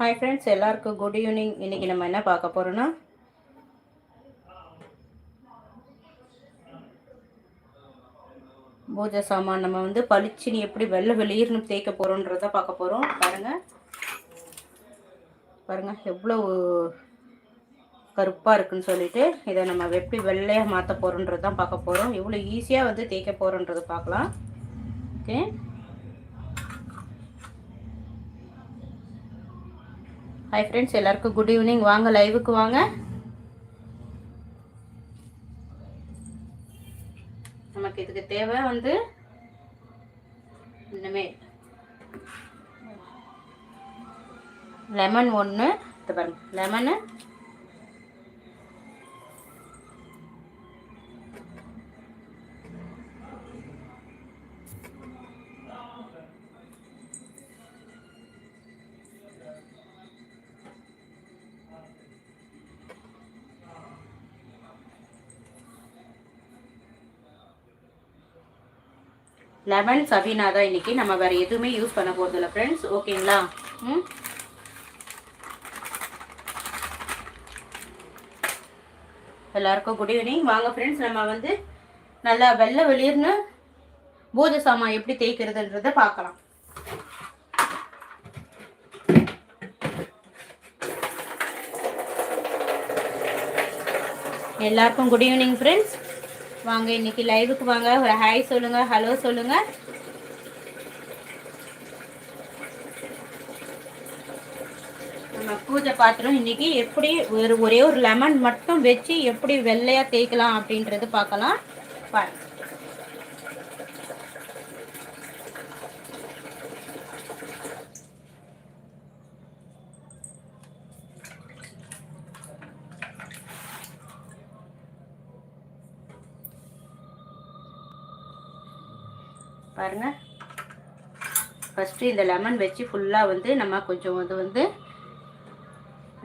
Hi friends எல்லாருக்கும் good evening இன்றைக்கி நம்ம என்ன பார்க்க போகிறோன்னா பூஜை சாமான். நம்ம வந்து பளிச்சுன்னு எப்படி வெள்ளை வெளியிர்னு தேய்க்க போகிறோன்றத பார்க்க போகிறோம் பாருங்கள் பாருங்கள் எவ்வளோ கருப்பாக இருக்குன்னு சொல்லிட்டு இதை நம்ம எப்படி வெள்ளையாக மாற்ற போகிறோன்றது தான் பார்க்க போகிறோம் எவ்வளோ ஈஸியாக வந்து தேய்க்க போகிறோன்றது பார்க்கலாம். ஓகே ஹாய் ஃப்ரெண்ட்ஸ் எல்லாருக்கும் குட் ஈவினிங் வாங்க லைவுக்கு வாங்க. நமக்கு இதுக்கு தேவை வந்து இன்னுமே லெமன் ஒன்று இது பாருங்க லெமனு லெமன் சபீனா தான் இன்னைக்கு. நம்ம வேற எதுவுமே யூஸ் பண்ண போகிறதில்ல ஃப்ரெண்ட்ஸ் ஓகேங்களா ம்? எல்லாருக்கும் குட் ஈவினிங் வாங்க ஃப்ரெண்ட்ஸ் நம்ம வந்து நல்லா வெள்ளை வெளிர்னு பூஜை சாமான் எப்படி தேய்க்கிறதுன்றத பார்க்கலாம். எல்லாருக்கும் குட் ஈவினிங் ஃப்ரெண்ட்ஸ் வாங்க இன்னைக்கு லைவுக்கு வாங்க. ஒரு ஹாய் சொல்லுங்க ஹலோ சொல்லுங்க. நம்ம பூஜை பாத்திரம் இன்னைக்கு எப்படி ஒரு ஒரே ஒரு லெமன் மட்டும் வச்சு எப்படி வெள்ளையா தேய்க்கலாம் அப்படின்றது பார்க்கலாம். பாருங்க பாருங்க. ஃபஸ்ட்டு இந்த லெமன் வச்சு ஃபுல்லாக வந்து நம்ம கொஞ்சம் அது வந்து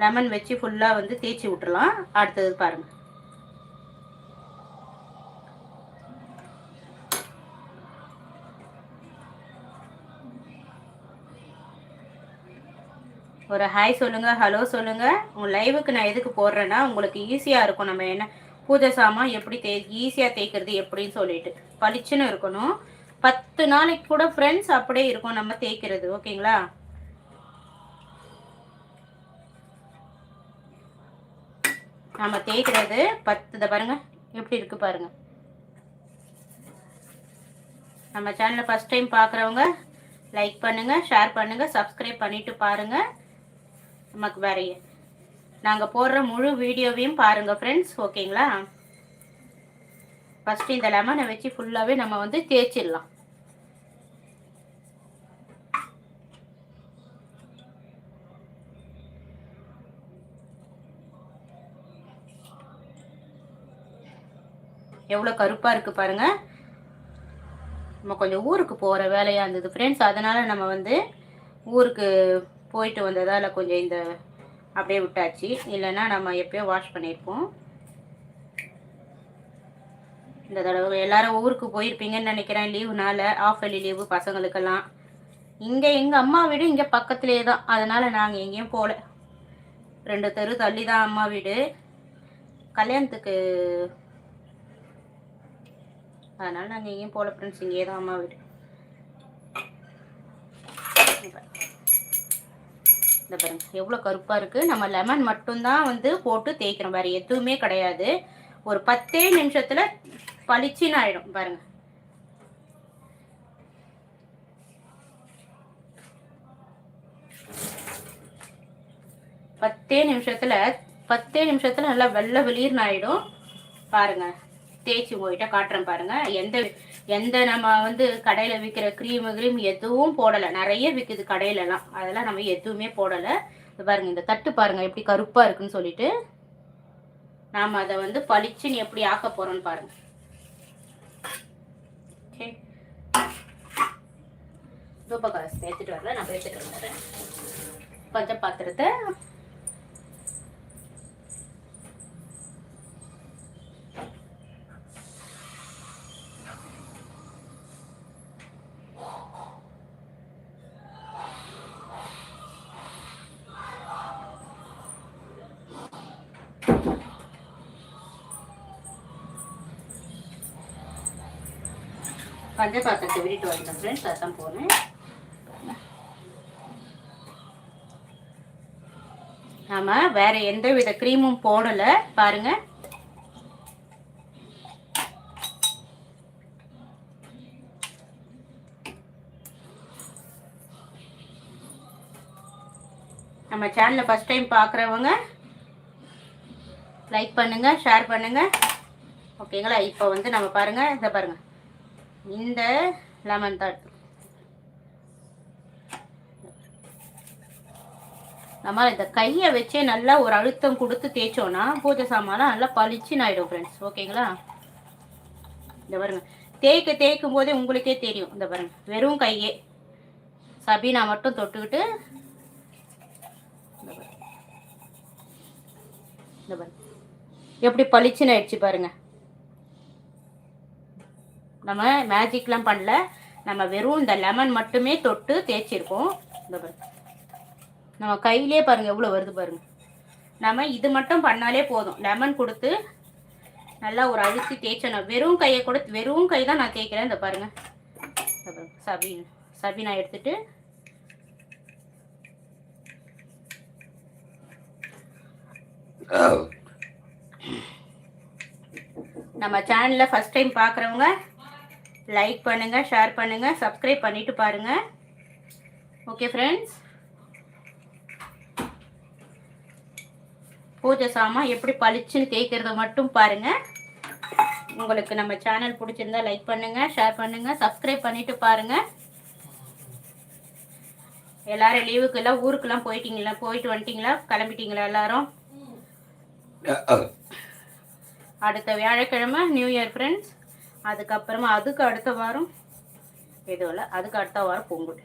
லெமன் வச்சு ஃபுல்லாக வந்து தேய்ச்சி விட்டுறலாம். அடுத்தது பாருங்க. ஒரு ஹாய் சொல்லுங்க ஹலோ சொல்லுங்க. உங்க லைவுக்கு நான் எதுக்கு போடுறேன்னா உங்களுக்கு ஈஸியா இருக்கும். நம்ம என்ன பூஜை சாமான் எப்படி தே ஈஸியா தேய்க்கிறது எப்படின்னு சொல்லிட்டு. பளிச்சுன்னு இருக்கணும். பத்து நாளைக்கு கூட ஃப்ரெண்ட்ஸ் அப்படியே இருக்கும் நம்ம தேய்க்கிறது ஓகேங்களா? நம்ம தேய்க்கிறது பத்து இதை பாருங்க எப்படி இருக்கு பாருங்க. நம்ம சேனலை ஃபஸ்ட் டைம் பார்க்குறவங்க லைக் பண்ணுங்க ஷேர் பண்ணுங்க சப்ஸ்கிரைப் பண்ணிட்டு பாருங்க. நமக்கு வேறைய நாங்கள் போடுற முழு வீடியோவையும் பாருங்க ஃப்ரெண்ட்ஸ் ஓகேங்களா? ஃபஸ்ட்டு இந்த லெமனை வச்சு ஃபுல்லாகவே நம்ம வந்து தேய்ச்சிடலாம். எவ்வளோ கருப்பாக இருக்குது பாருங்கள் நம்ம கொஞ்சம் ஊருக்கு போகிற வேலையாக இருந்தது ஃப்ரெண்ட்ஸ் அதனால் நம்ம வந்து ஊருக்கு போயிட்டு வந்ததால் கொஞ்சம் இந்த அப்படியே விட்டாச்சு. இல்லைன்னா நம்ம எப்பயோ வாஷ் பண்ணியிருப்போம். இந்த தடவை எல்லாரும் ஊருக்கு போயிருப்பீங்கன்னு நினைக்கிறேன். லீவுனால ஆஃப் அலி லீவு பசங்களுக்கெல்லாம். இங்கே எங்கள் அம்மா வீடு இங்கே பக்கத்துலேயே தான். அதனால் நாங்கள் எங்கேயும் போகல ரெண்டு தெரு தள்ளி தான் அம்மா வீடு. கல்யாணத்துக்கு அதனால் நாங்கள் எங்கேயும் போகல ஃப்ரெண்ட்ஸ் இங்கேயே தான் அம்மா வீடு. இந்த பாருங்க எவ்வளோ கருப்பாக இருக்குது நம்ம லெமன் மட்டும்தான் வந்து போட்டு தேய்க்கிறோம் வேறு எதுவுமே கிடையாது. ஒரு பத்தே நிமிஷத்தில் பளிச்சின்னு ஆயிடும் பாருங்க. பத்தே நிமிஷத்துல பத்தே நிமிஷத்துல நல்லா வெள்ளை வெளிர்னு ஆயிடும் பாருங்க தேய்ச்சி உங்ககிட்ட காட்டுறேன் பாருங்க. எந்த எந்த நம்ம வந்து கடையில விற்கிற க்ரீமு க்ரீம் எதுவும் போடலை. நிறைய விற்குது கடையிலலாம். அதெல்லாம் நம்ம எதுவுமே போடலை. பாருங்க இந்த தட்டு பாருங்க எப்படி கருப்பா இருக்குன்னு சொல்லிட்டு. நாம் அதை வந்து பளிச்சுன்னு எப்படி ஆக்க போறோம்னு பாருங்க. ஓகே தூப்ப காசு எடுத்துட்டு வரல நான் எடுத்துட்டு வந்துடுறேன் பஞ்ச பாத்திரத்தை பஞ்ச பாத்திரத்தை விட்டுட்டு வந்தேன் ஃப்ரெண்ட்ஸ் அதான் போனேன் நாம வேற எந்த வித க்ரீமும் போடல. பாருங்க. நம்ம சேனலை ஃபஸ்ட் டைம் பார்க்குறவங்க லைக் பண்ணுங்கள் ஷேர் பண்ணுங்கள் ஓகேங்களா இப்போ வந்து நம்ம பாருங்கள் இதை பாருங்கள் இந்த லெமன் தாட். நம்ம இந்த கையை வச்சே நல்லா ஒரு அழுத்தம் கொடுத்து தேய்ச்சோன்னா பூஜை சாமான் நல்லா பளிச்சுன்னு ஆயிடும் ஃப்ரெண்ட்ஸ் ஓகேங்களா? இந்த பாருங்க. தேய்க்க தேய்க்கும் போதே உங்களுக்கே தெரியும். இந்த பாருங்க. வெறும் கையே. சபீனா மட்டும் தொட்டுக்கிட்டு இந்த பாருங்க. இந்த பாருங்க. எப்படி பளிச்சுன்னு ஆயிடுச்சு பாருங்க. நம்ம மேஜிக்லாம் பண்ணல. நம்ம வெறும் இந்த லெமன் மட்டுமே தொட்டு தேய்ச்சிருக்கோம். இந்த பாருங்க. நம்ம கையிலே பாருங்க எவ்வளோ வருது பாருங்க. நம்ம இது மட்டும் பண்ணாலே போதும். லெமன் கொடுத்து நல்லா ஒரு அழுத்தி தேய்ச்சணும் வெறும் கையை கொடுத்து வெறும் கை தான் நான் தேய்க்கிறேன். இந்த பாருங்க. இந்த பாருங்க. சபி சபி நான் எடுத்துட்டு நம்ம சேனலில் ஃபஸ்ட் டைம் பார்க்குறவங்க லைக் பண்ணுங்க ஷேர் பண்ணுங்க சப்ஸ்கிரைப் பண்ணிட்டு பாருங்க. ஓகே ஃப்ரெண்ட்ஸ் பூஜை சாமான் எப்படி பளிச்சுன்னு தேய்க்கிறத மட்டும் பாருங்க. உங்களுக்கு நம்ம சேனல் பிடிச்சிருந்தா லைக் பண்ணுங்க ஷேர் பண்ணுங்க சப்ஸ்கிரைப் பண்ணிட்டு பாருங்க. எல்லாரும் லீவுக்கெல்லாம் ஊருக்கெல்லாம் போயிட்டீங்களா? போயிட்டு வந்துட்டீங்களா? கிளம்பிட்டீங்களா எல்லாரும்? அடுத்த வியாழக்கிழமை நியூ இயர் ஃப்ரெண்ட்ஸ் அதுக்கப்புறமா அதுக்கு அடுத்த வாரம் எதுவும் இல்லை அதுக்கு அடுத்த வாரம் பொங்கல்.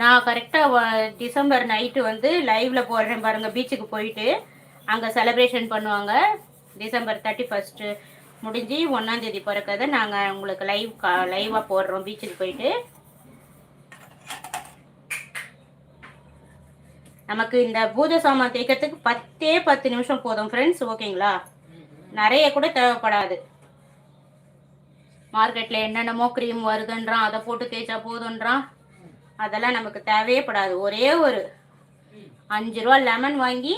நான் கரெக்டாக டிசம்பர் நைட்டு வந்து லைவில் போடுறேன் பாருங்கள் பீச்சுக்கு போயிட்டு அங்கே செலப்ரேஷன் பண்ணுவாங்க. டிசம்பர் தேர்ட்டி ஃபஸ்ட்டு முடிஞ்சு ஒன்றாந்தேதி பிறக்கதை நாங்கள் உங்களுக்கு லைவ் கா லைவாக போடுறோம் பீச்சுக்கு போயிட்டு. நமக்கு இந்த பூஜை சாமான் தேய்க்கிறதுக்கு பத்தே பத்து நிமிஷம் போதும் ஃப்ரெண்ட்ஸ் ஓகேங்களா நிறைய கூட தேவைப்படாது. மார்க்கெட்டில் என்னென்னமோ க்ரீம் வருதுன்றான் அதை போட்டு தேய்ச்சா போதுன்றான். அதெல்லாம் நமக்கு தேவையே படாது. ஒரே ஒரு அஞ்சு ரூபா லெமன் வாங்கி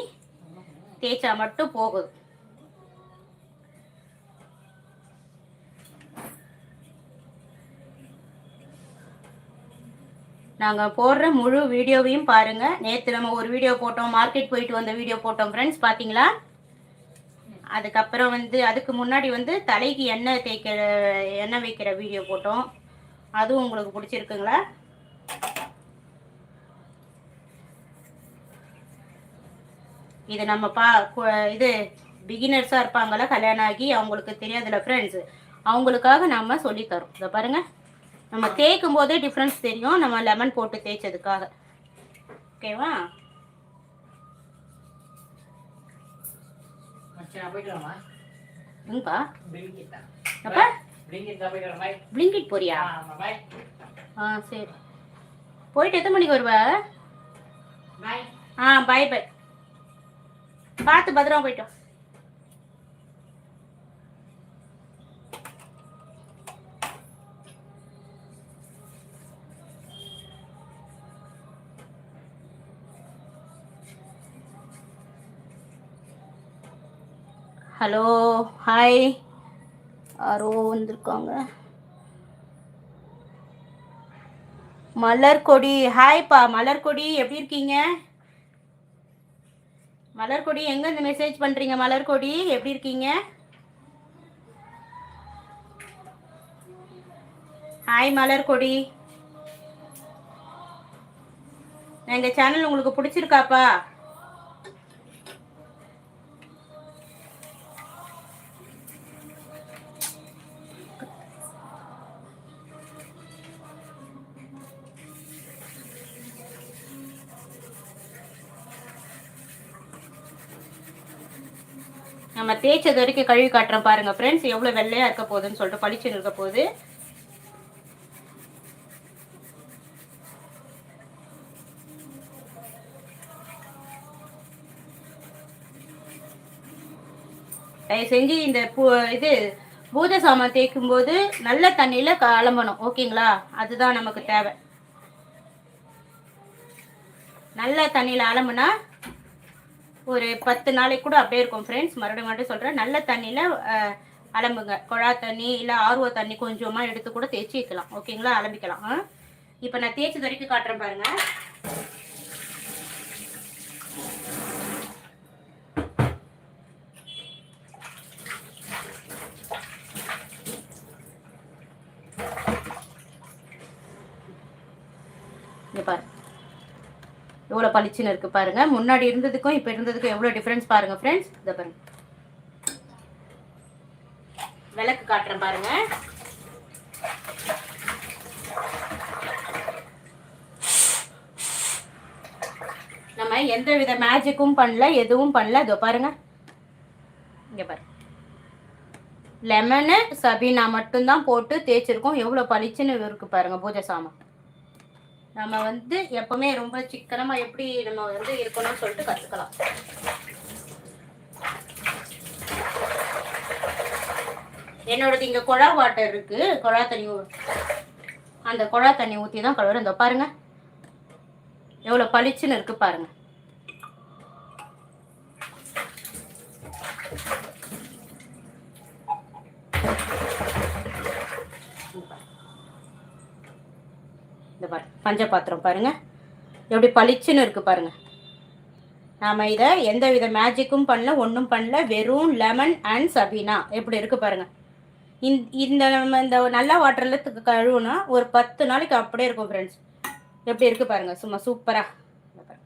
தேய்ச்சா மட்டும் போகுது நாங்கள் போடுற முழு வீடியோவையும் பாருங்கள் நேற்று நம்ம ஒரு வீடியோ போட்டோம் மார்க்கெட் போயிட்டு வந்த வீடியோ போட்டோம் ஃப்ரெண்ட்ஸ் பார்த்தீங்களா அதுக்கப்புறம் வந்து அதுக்கு முன்னாடி வந்து தலைக்கு எண்ணெய் தேய்க்கிற எண்ணெய் வைக்கிற வீடியோ போட்டோம். அதுவும் உங்களுக்கு பிடிச்சிருக்குங்களா? இது நம்ம பா இது பிகினர்ஸாக இருப்பாங்களா கல்யாணம் ஆகி அவங்களுக்கு தெரியாதுல்ல ஃப்ரெண்ட்ஸ் அவங்களுக்காக நம்ம சொல்லித்தரோம் இதை பாருங்க. நம்ம தேய்க்கும் போதே டிஃப்ரென்ஸ் தெரியும். நம்ம லெமன் போட்டு தேய்ச்சதுக்காக. ஓகேவா எங்கப்பா அப்பா? பிளிங்கிட் போறியா? ஆ சரி. போயிட்டு எத்தனை மணிக்கு வருவ? ஆ பை பை பார்த்து பத்திரமா போயிட்டோம் ஹலோ ஹாய். யாரோ வந்திருக்காங்க. மலர்கொடி ஹாய்ப்பா. மலர்கொடி எப்படி இருக்கீங்க? மலர்கொடி எங்க இந்த மெசேஜ் பண்றீங்க? மலர்கொடி எப்படி இருக்கீங்க? ஹாய் மலர்கொடி. இந்த சேனல் உங்களுக்கு பிடிச்சிருக்காப்பா? நம்ம தேய்ச்சது வரைக்கும் கழுவி காட்டுறோம் பாருங்க ஃப்ரெண்ட்ஸ் எவ்வளோ வெள்ளையா இருக்க போகுதுன்னு சொல்லிட்டு பளிச்சுன்னு இருக்க போகுது. தயவு செஞ்சு இந்த பூ இது பூஜை சாமான் தேய்க்கும் போது நல்ல தண்ணியில் அலம்பணும். ஓகேங்களா அதுதான் நமக்கு தேவை. நல்ல தண்ணியில் அலம்புனா ஒரு பத்து நாளைக்கு கூட அப்படியே இருக்கும் ஃப்ரெண்ட்ஸ் மறுபடியும் மறுபடியும் சொல்கிறேன் நல்ல தண்ணியில் அலம்புங்க. குழா தண்ணி இல்லை ஆர்வ தண்ணி கொஞ்சமாக எடுத்து கூட தேய்ச்சி வைக்கலாம். ஓகேங்களா அலம்பிக்கலாம். இப்போ நான் தேய்ச்சி வரைக்கும் காட்டுறேன் பாருங்கள் இங்க பாரு எவ்வளோ பளிச்சுன்னு இருக்கு பாருங்க. முன்னாடி இருந்ததுக்கும் இப்போ இருந்ததுக்கும் எவ்வளோ டிஃப்ரென்ஸ் பாருங்க ஃப்ரெண்ட்ஸ் இதை பாருங்க. விளக்கு காட்டுறேன் பாருங்க. நம்ம எந்த வித மேஜிக்கும் பண்ணல எதுவும் பண்ணல. இதோ பாருங்க. இங்க பாருங்க. லெமனு சபீனா மட்டும்தான் போட்டு தேய்ச்சிருக்கோம். எவ்வளோ பளிச்சுன்னு இருக்கு பாருங்க பூஜை சாமான். நம்ம வந்து எப்பவுமே ரொம்ப சிக்கனமா எப்படி நம்ம வந்து இருக்கணும்னு சொல்லிட்டு கத்துக்கலாம். என்னோடது இங்க குழா வாட்டர் இருக்கு. குழா தண்ணி அந்த குழா தண்ணி ஊத்தி தான் கழுவுற இந்த பாருங்க. எவ்வளவு பளிச்சுன்னு இருக்கு பாருங்க. இந்த பாரு பஞ்ச பாத்திரம் பாருங்க. எப்படி பளிச்சுன்னு இருக்கு பாருங்க. நாம இதை எந்த வித மேஜிக்கும் பண்ணல ஒன்றும் பண்ணல. வெறும் லெமன் அண்ட் சபீனா எப்படி இருக்கு பாருங்க. இந்த இந்த நம்ம இந்த நல்ல வாட்டர்ல கழுவுனா ஒரு பத்து நாளைக்கு அப்படியே இருக்கும் ஃப்ரெண்ட்ஸ் எப்படி இருக்கு பாருங்க. சும்மா சூப்பராக இந்த பாருங்க.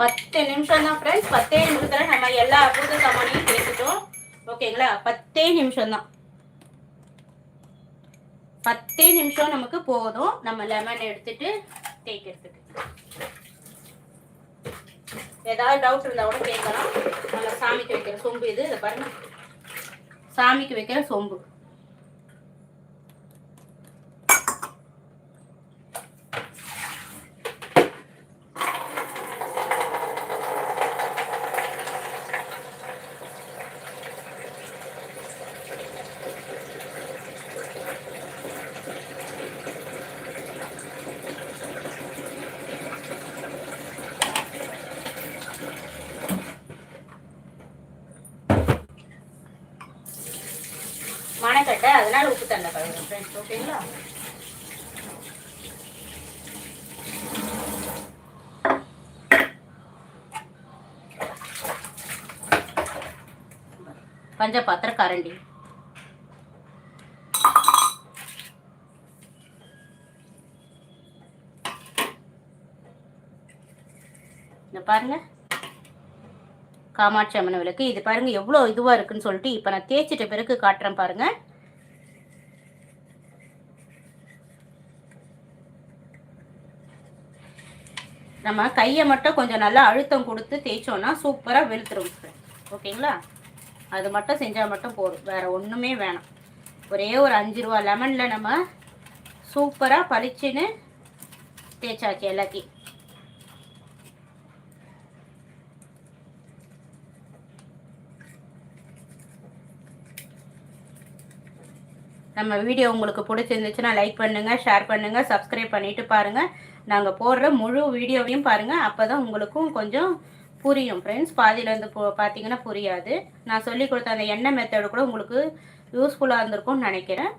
பத்து நிமிஷம் தான் ஃப்ரெண்ட்ஸ் பத்தே நிமிஷத்துல நம்ம எல்லா அற்புத சாமானையும் பேசிட்டோம். ஓகேங்களா பத்தே நிமிஷம் தான் பத்தே நிமிஷம் நமக்கு போதும். நம்ம லெமன் எடுத்துட்டு தேய்க்கிறதுக்கு ஏதாவது டவுட் இருந்தால் கூட கேட்கலாம் நம்ம சாமிக்கு வைக்கிற சொம்பு இது. இதை பாருங்க. சாமிக்கு வைக்கிற சொம்பு. அதனால கழுவுறேன் ஃப்ரெண்ட்ஸ் ஓகேங்களா? பஞ்ச பாத்திர கரண்டி இந்த பாருங்க. காமாட்சி அம்மன் விளக்கு. இது பாருங்க எவ்வளோ இதுவாக இருக்குன்னு சொல்லிட்டு இப்போ நான் தேய்ச்சிட்ட பிறகு காட்டுறேன் பாருங்க. நம்ம கையை மட்டும் கொஞ்சம் நல்லா அழுத்தம் கொடுத்து தேய்ச்சோன்னா சூப்பராக வெளுத்துரும் ஓகேங்களா? அது மட்டும் செஞ்சால் மட்டும் போதும். வேற ஒன்றுமே வேணாம். ஒரே ஒரு அஞ்சு ரூபா லெமனில் நம்ம சூப்பராக பளிச்சுன்னு தேய்ச்சாச்சு எல்லாத்தையும். நம்ம வீடியோ உங்களுக்கு பிடிச்சிருந்துச்சுன்னா லைக் பண்ணுங்க ஷேர் பண்ணுங்க சப்ஸ்கிரைப் பண்ணிட்டு பாருங்க. நாங்கள் போடுற முழு வீடியோவையும் பாருங்கள் அப்போ தான் உங்களுக்கும் கொஞ்சம் புரியும். ஃப்ரெண்ட்ஸ் பாதியிலேருந்து போ பார்த்தீங்கன்னா புரியாது. நான் சொல்லி கொடுத்த அந்த எண்ணெய் மெத்தடு கூட உங்களுக்கு யூஸ்ஃபுல்லாக இருந்திருக்கும்னு நினைக்கிறேன்.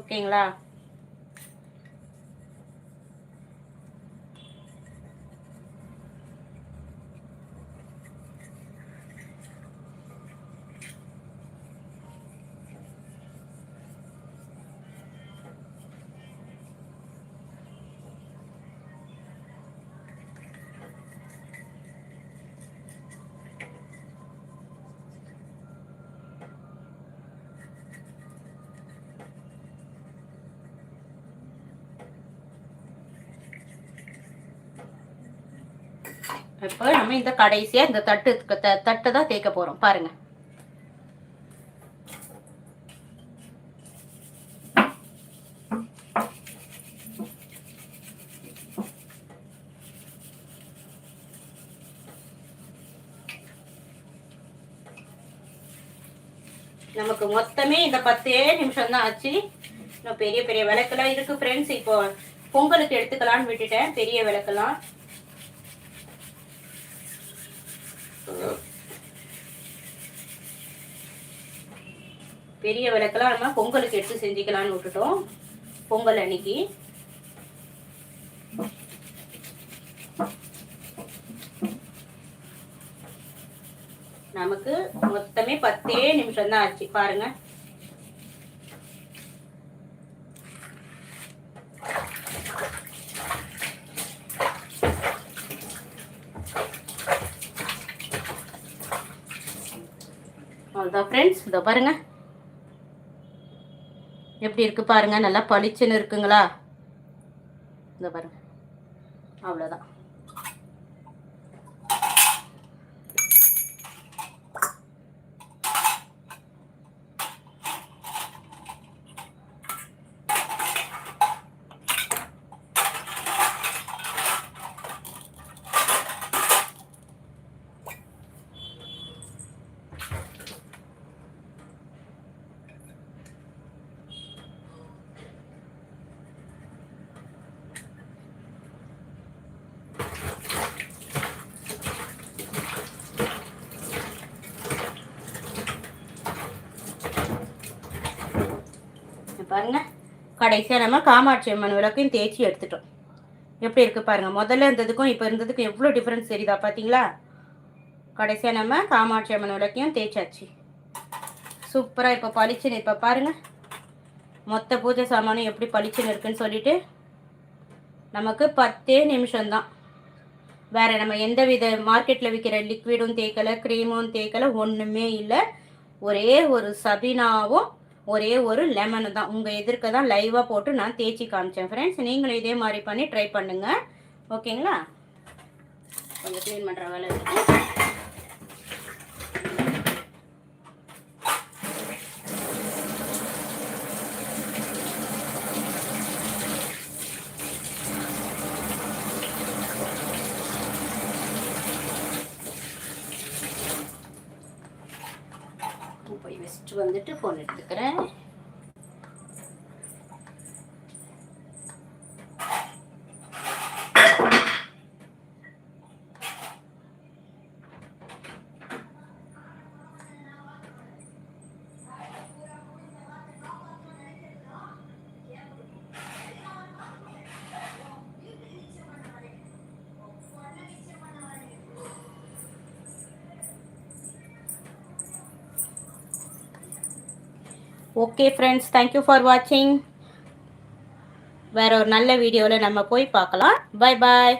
ஓகேங்களா இப்போ நம்ம இந்த கடைசியாக இந்த தட்டு தட்டை தான் தேய்க்க போகிறோம் பாருங்கள் நமக்கு மொத்தமே இந்த பத்தே நிமிஷம் தான் ஆச்சு. இன்னும் பெரிய பெரிய விளக்கெல்லாம் இருக்கு ஃப்ரெண்ட்ஸ் இப்போ பொங்கலுக்கு எடுத்துக்கலாம்னு விட்டுட்டேன். பெரிய விளக்கெல்லாம். பெரிய விளக்கெல்லாம் நம்ம பொங்கலுக்கு எடுத்து செஞ்சுக்கலாம்னு விட்டுட்டோம். பொங்கல் அன்னைக்கு. நமக்கு மொத்தமே பத்தே நிமிஷம் தான் ஆச்சு. பாருங்க. அவ்வளோதான் ஃப்ரெண்ட்ஸ் இதோ பாருங்கள் எப்படி இருக்குது பாருங்கள் நல்லா பளிச்சுன்னு இருக்குங்களா? இதை பாருங்கள் அவ்வளோதான் பாருங்க. கடைசியாக நம்ம காமாட்சி அம்மன் விளக்கையும் தேய்ச்சி எடுத்துட்டோம். எப்படி இருக்குது பாருங்கள் முதல்ல இருந்ததுக்கும் இப்போ இருந்ததுக்கும் எவ்வளோ டிஃப்ரென்ஸ் தெரியுதா பார்த்தீங்களா கடைசியாக நம்ம காமாட்சி அம்மன் விளக்கையும் தேய்ச்சாச்சு. சூப்பராக இப்போ பளிச்சுன்னு இப்போ பாருங்கள் மொத்த பூஜை சாமானும் எப்படி பளிச்சுன்னு இருக்குன்னு சொல்லிட்டு நமக்கு பத்தே நிமிஷம்தான். வேறு நம்ம எந்த வித மார்க்கெட்டில் விற்கிற லிக்விடும் தேய்க்கலை க்ரீமும் தேய்க்கலை ஒன்றுமே இல்லை. ஒரே ஒரு சபினாவும் ஒரே ஒரு லெமனு தான். உங்கள் எதிர்க்க தான் லைவாக போட்டு நான் தேய்ச்சி காமிச்சேன். ஃப்ரெண்ட்ஸ் நீங்களும் இதே மாதிரி பண்ணி ட்ரை பண்ணுங்கள் ஓகேங்களா கொஞ்சம் க்ளீன் பண்ணுற வேலை இருக்குது ஓகே ஃப்ரெண்ட்ஸ் தேங்க்யூ ஃபார் வாட்சிங் வேற ஒரு நல்ல வீடியோவில் நம்ம போய் பார்க்கலாம். பாய் பாய்